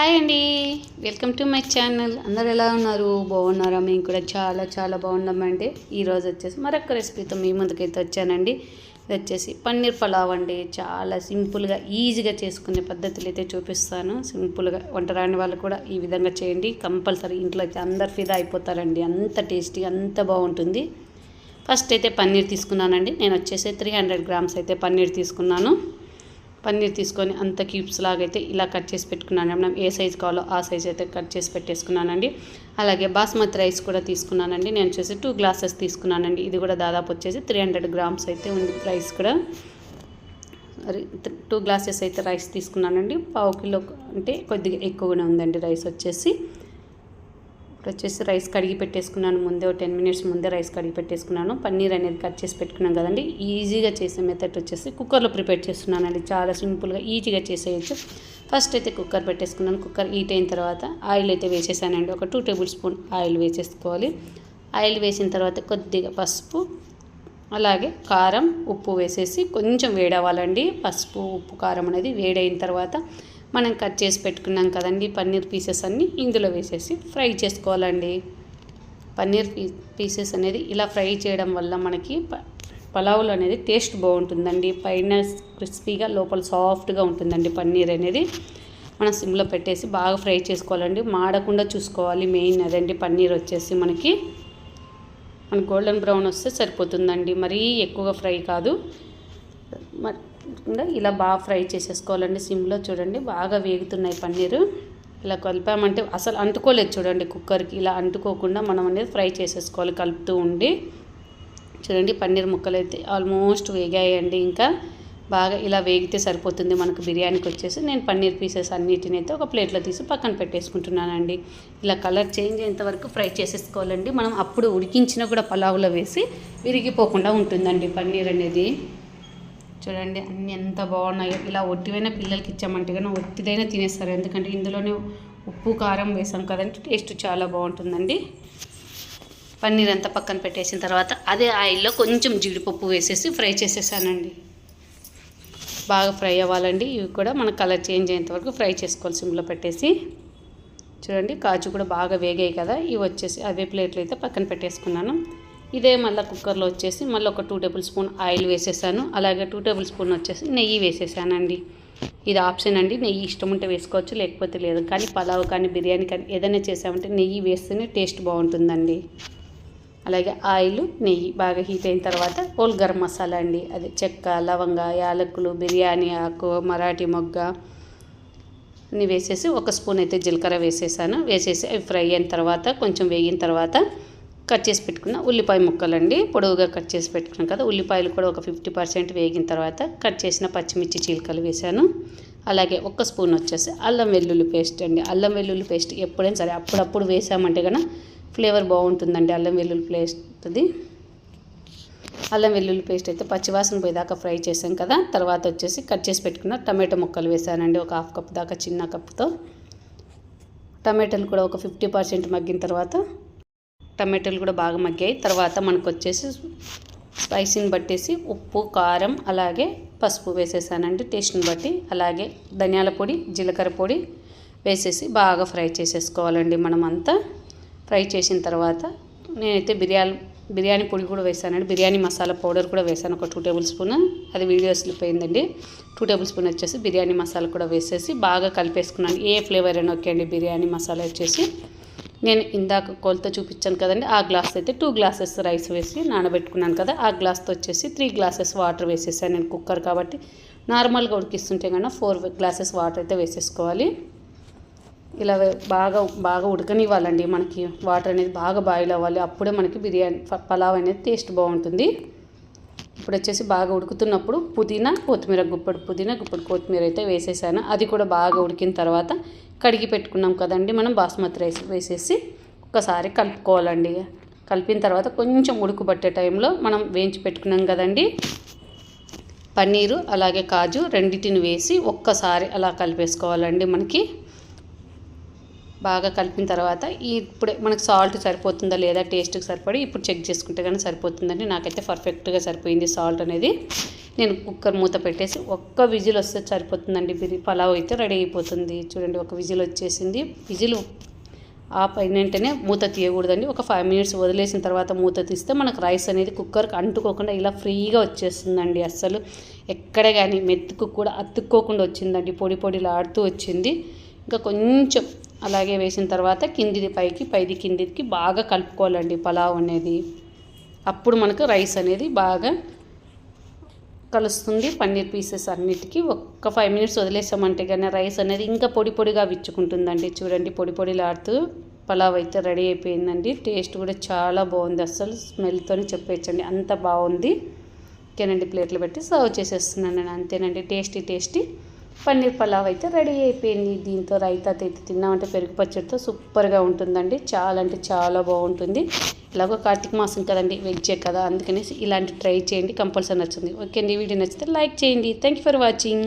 Hi అండి. Welcome to my channel. అందరు ఎలా ఉన్నారు? బాగున్నారా? మేము కూడా చాలా చాలా బాగున్నామండి. ఈరోజు వచ్చేసి మరొక రెసిపీతో మీ ముందుకైతే వచ్చానండి. ఇది వచ్చేసి పన్నీర్ పలావ్ అండి. చాలా సింపుల్గా ఈజీగా చేసుకునే పద్ధతులు అయితే చూపిస్తాను. సింపుల్గా వంట రాని వాళ్ళు కూడా ఈ విధంగా చేయండి. కంపల్సరీ ఇంట్లో అయితే అందరు ఫిదా అయిపోతారండి. అంత టేస్టీ అంత బాగుంటుంది. ఫస్ట్ అయితే పన్నీర్ తీసుకున్నానండి. నేను వచ్చేసి త్రీ హండ్రెడ్ గ్రామ్స్ అయితే పన్నీర్ తీసుకున్నాను. పన్నీర్ తీసుకొని అంత క్యూబ్స్ లాగా అయితే ఇలా కట్ చేసి పెట్టుకున్నాను మనం ఏ సైజ్ కావాలో ఆ సైజ్ అయితే కట్ చేసి పెట్టేసుకున్నానండి. అలాగే బాస్మతి రైస్ కూడా తీసుకున్నానండి. నేను వచ్చేసి టూ గ్లాసెస్ తీసుకున్నానండి. ఇది కూడా దాదాపు వచ్చేసి త్రీ హండ్రెడ్ గ్రామ్స్ అయితే ఉంది రైస్ కూడా. టూ గ్లాసెస్ అయితే రైస్ తీసుకున్నానండి. పావు కిలో అంటే కొద్దిగా ఎక్కువగానే ఉందండి రైస్ వచ్చేసి. ఇప్పుడు వచ్చేసి రైస్ కడిగి పెట్టేసుకున్నాను. ముందే ఒక టెన్ మినిట్స్ ముందే రైస్ కడిగి పెట్టేసుకున్నాను. పన్నీర్ అనేది కట్ చేసి పెట్టుకున్నాం కదండి. ఈజీగా చేసే మెథడ్ వచ్చేసి కుక్కర్లో ప్రిపేర్ చేస్తున్నానండి చాలా సింపుల్గా ఈజీగా చేసేయచ్చు. ఫస్ట్ అయితే కుక్కర్ పెట్టేసుకున్నాను. కుక్కర్ హీట్ అయిన తర్వాత ఆయిల్ అయితే వేసేసానండి. ఒక టూ టేబుల్ స్పూన్ ఆయిల్ వేసేసుకోవాలి. ఆయిల్ వేసిన తర్వాత కొద్దిగా పసుపు అలాగే కారం ఉప్పు వేసేసి కొంచెం వేడవ్వాలండి. పసుపు ఉప్పు కారం అనేది వేడైన తర్వాత మనం కట్ చేసి పెట్టుకున్నాం కదండి పన్నీర్ పీసెస్ అన్నీ ఇందులో వేసేసి ఫ్రై చేసుకోవాలండి. పన్నీర్ పీసెస్ అనేది ఇలా ఫ్రై చేయడం వల్ల మనకి ప- పలావులు అనేది టేస్ట్ బాగుంటుందండి. పైన క్రిస్పీగా లోపల సాఫ్ట్గా ఉంటుందండి పన్నీర్ అనేది. మనం సిమ్లో పెట్టేసి బాగా ఫ్రై చేసుకోవాలండి. మాడకుండా చూసుకోవాలి మెయిన్ అదండి పన్నీర్ వచ్చేసి మనకి. మన గోల్డెన్ బ్రౌన్ వస్తే సరిపోతుందండి. మరీ ఎక్కువగా ఫ్రై కాదు. ఇలా బాగా ఫ్రై చేసేసుకోవాలండి సిమ్లో చూడండి. బాగా వేగుతున్నాయి పన్నీరు. ఇలా కలిపామంటే అసలు అంటుకోలేదు చూడండి కుక్కర్కి. ఇలా అంటుకోకుండా మనం అనేది ఫ్రై చేసేసుకోవాలి కలుపుతూ ఉండి. చూడండి పన్నీర్ ముక్కలు అయితే ఆల్మోస్ట్ వేగాయండి ఇంకా. బాగా ఇలా వేగితే సరిపోతుంది మనకు బిర్యానీకి వచ్చేసి. నేను పన్నీర్ పీసెస్ అన్నిటిని అయితే ఒక ప్లేట్లో తీసి పక్కన పెట్టేసుకుంటున్నానండి. ఇలా కలర్ చేంజ్ అయ్యేంతవరకు ఫ్రై చేసేసుకోవాలండి. మనం అప్పుడు ఉడికించినా కూడా పలావులో వేసి విరిగిపోకుండా ఉంటుందండి పన్నీర్ అనేది. చూడండి అన్నీ ఎంత బాగున్నాయో. ఇలా ఒట్టివైనా పిల్లలకి ఇచ్చామంటే కానీ ఒట్టిదైనా తినేస్తారు. ఎందుకంటే ఇందులోనే ఉప్పు కారం వేసాం కదంటే టేస్ట్ చాలా బాగుంటుందండి. పన్నీర్ అంతా పక్కన పెట్టేసిన తర్వాత అదే ఆయిల్లో కొంచెం జీడిపప్పు వేసేసి ఫ్రై చేసేసానండి. బాగా ఫ్రై అవ్వాలండి. ఇవి కూడా మన కలర్ చేంజ్ అయ్యేంత వరకు ఫ్రై చేసుకోవాలి సిమ్లో పెట్టేసి. చూడండి కాజు కూడా బాగా వేగాయి కదా. ఇవి వచ్చేసి అవే ప్లేట్లు అయితే పక్కన పెట్టేసుకున్నాను. ఇదే మళ్ళీ కుక్కర్లో వచ్చేసి మళ్ళీ ఒక టూ టేబుల్ స్పూన్ ఆయిల్ వేసేసాను. అలాగే టూ టేబుల్ స్పూన్ వచ్చేసి నెయ్యి వేసేసానండి. ఇది ఆప్షన్ అండి. నెయ్యి ఇష్టం ఉంటే వేసుకోవచ్చు లేకపోతే లేదు. కానీ పలావ్ కానీ బిర్యానీ కానీ ఏదైనా చేసామంటే నెయ్యి వేస్తేనే టేస్ట్ బాగుంటుందండి. అలాగే ఆయిల్ నెయ్యి బాగా హీట్ అయిన తర్వాత హోల్ గరం మసాలా అండి. అది చెక్క లవంగ యాలకులు బిర్యానీ ఆకు మరాఠీ మొగ్గ అన్ని వేసేసి ఒక స్పూన్ అయితే జీలకర్ర వేసేసాను. వేసేసి అవి ఫ్రై అయిన తర్వాత కొంచెం వేగిన తర్వాత కట్ చేసి పెట్టుకున్న ఉల్లిపాయ ముక్కలండి. పొడవుగా కట్ చేసి పెట్టుకున్నాం కదా ఉల్లిపాయలు కూడా ఒక ఫిఫ్టీ పర్సెంట్ వేగిన తర్వాత కట్ చేసిన పచ్చిమిర్చి చీలికలు వేశాను. అలాగే ఒక స్పూన్ వచ్చేసి అల్లం వెల్లుల్లి పేస్ట్ అండి. అల్లం వెల్లుల్లి పేస్ట్ ఎప్పుడైనా సరే అప్పుడప్పుడు వేసామంటే కనుక ఫ్లేవర్ బాగుంటుందండి అల్లం వెల్లుల్లి పేస్ట్ అది అల్లం వెల్లుల్లి పేస్ట్ అయితే పచ్చివాసన పోయేదాకా ఫ్రై చేసాం కదా తర్వాత వచ్చేసి కట్ చేసి పెట్టుకున్న టమాటో ముక్కలు వేసానండి ఒక హాఫ్ కప్ దాకా చిన్న కప్తో టమాటాలు కూడా ఒక ఫిఫ్టీ పర్సెంట్ మగ్గిన తర్వాత టమాటాలు కూడా బాగా మగ్గాయి. తర్వాత మనకు వచ్చేసి స్పైసీని బట్టేసి ఉప్పు కారం అలాగే పసుపు వేసేసానండి. టేస్ట్ని బట్టి అలాగే ధనియాల పొడి జీలకర్ర పొడి వేసేసి బాగా ఫ్రై చేసేసుకోవాలండి మనం అంతా ఫ్రై చేసిన తర్వాత నేనైతే బిర్యానీ బిర్యానీ పొడి కూడా వేసానండి. బిర్యానీ మసాలా పౌడర్ కూడా వేసాను. ఒక టూ టేబుల్ స్పూన్. అది వీడియోస్లో పోయిందండి టూ టేబుల్ స్పూన్ వచ్చేసి బిర్యానీ మసాలా కూడా వేసేసి బాగా కలిపేసుకున్నాను. ఏ ఫ్లేవర్ అయినా ఓకే అండి బిర్యానీ మసాలా వచ్చేసి. నేను ఇందాక కొలత చూపించాను కదండి ఆ గ్లాస్ అయితే టూ గ్లాసెస్ రైస్ వేసి నానబెట్టుకున్నాను కదా ఆ గ్లాస్తో వచ్చేసి త్రీ గ్లాసెస్ వాటర్ వేసేసాను నేను కుక్కర్ కాబట్టి. నార్మల్గా ఉడికిస్తుంటే కన్నా ఫోర్ గ్లాసెస్ వాటర్ అయితే వేసేసుకోవాలి. ఇలా బాగా బాగా ఉడకనివ్వాలండి మనకి వాటర్ అనేది బాగా బాయిల్ అవ్వాలి అప్పుడే మనకి బిర్యానీ పలావ్ అనేది టేస్ట్ బాగుంటుంది. ఇప్పుడు వచ్చేసి బాగా ఉడుకుతున్నప్పుడు పుదీనా కొత్తిమీర గుప్పడు పుదీనా గుప్పడు కొత్తిమీర అయితే వేసేసాను. అది కూడా బాగా ఉడికిన తర్వాత కడిగి పెట్టుకున్నాం కదండి మనం బాస్మతి రైస్ వేసేసి ఒకసారి కలుపుకోవాలండి. కలిపిన తర్వాత కొంచెం ఉడుకుపట్టే టైంలో మనం వేయించి పెట్టుకున్నాం కదండి. పన్నీరు అలాగే కాజు రెండింటిని వేసి ఒక్కసారి అలా కలిపేసుకోవాలండి మనకి. బాగా కలిపిన తర్వాత ఈ ఇప్పుడే మనకు సాల్ట్ సరిపోతుందా లేదా టేస్ట్కి సరిపడి ఇప్పుడు చెక్ చేసుకుంటే కానీ సరిపోతుందండి. నాకైతే పర్ఫెక్ట్గా సరిపోయింది సాల్ట్ అనేది. నేను కుక్కర్ మూత పెట్టేసి ఒక్క విజిల్ వస్తే సరిపోతుందండి. బిరి పలావ్ అయితే రెడీ అయిపోతుంది. చూడండి ఒక విజిల్ వచ్చేసింది. విజిల్ ఆ పైన వెంటనే మూత తీయకూడదండి. ఒక ఫైవ్ మినిట్స్ వదిలేసిన తర్వాత మూత తీస్తే మనకు రైస్ అనేది కుక్కర్కి అంటుకోకుండా ఇలా ఫ్రీగా వచ్చేస్తుందండి అస్సలు. ఎక్కడ కానీ మెత్తుకు కూడా అతుక్కోకుండా వచ్చిందండి. పొడి పొడిలాడుతూ వచ్చింది. ఇంకా కొంచెం అలాగే వేసిన తర్వాత కిందిది పైకి పైది కిందికి బాగా కలుపుకోవాలండి పలావ్ అనేది. అప్పుడు మనకు రైస్ అనేది బాగా కలుస్తుంది పన్నీర్ పీసెస్ అన్నిటికీ. ఒక్క ఫైవ్ మినిట్స్ వదిలేసామంటే కానీ రైస్ అనేది ఇంకా పొడి పొడిగా విచ్చుకుంటుందండి. చూడండి పొడి పొడిలాడుతూ పలావ్ అయితే రెడీ అయిపోయిందండి. టేస్ట్ కూడా చాలా బాగుంది. అస్సలు స్మెల్తో చెప్పేయచ్చండి. అంత బాగుంది. ఓకేనండి ప్లేట్లు పెట్టి సర్వ్ చేసేస్తున్నాను నేను. అంతేనండి. టేస్టీ టేస్టీ పన్నీర్ పలావ్ అయితే రెడీ అయిపోయింది. దీంతో రైతా అయితే తిన్నామంటే పెరుగు పచ్చడితో సూపర్గా ఉంటుందండి. చాలా అంటే చాలా బాగుంటుంది. ఇలాగో కార్తీక మాసం కదండి వెజ్జే కదా అందుకనేసి ఇలాంటి ట్రై చేయండి కంపల్సరీ నచ్చింది ఓకే అండి వీడియో నచ్చితే లైక్ చేయండి. Thank you for watching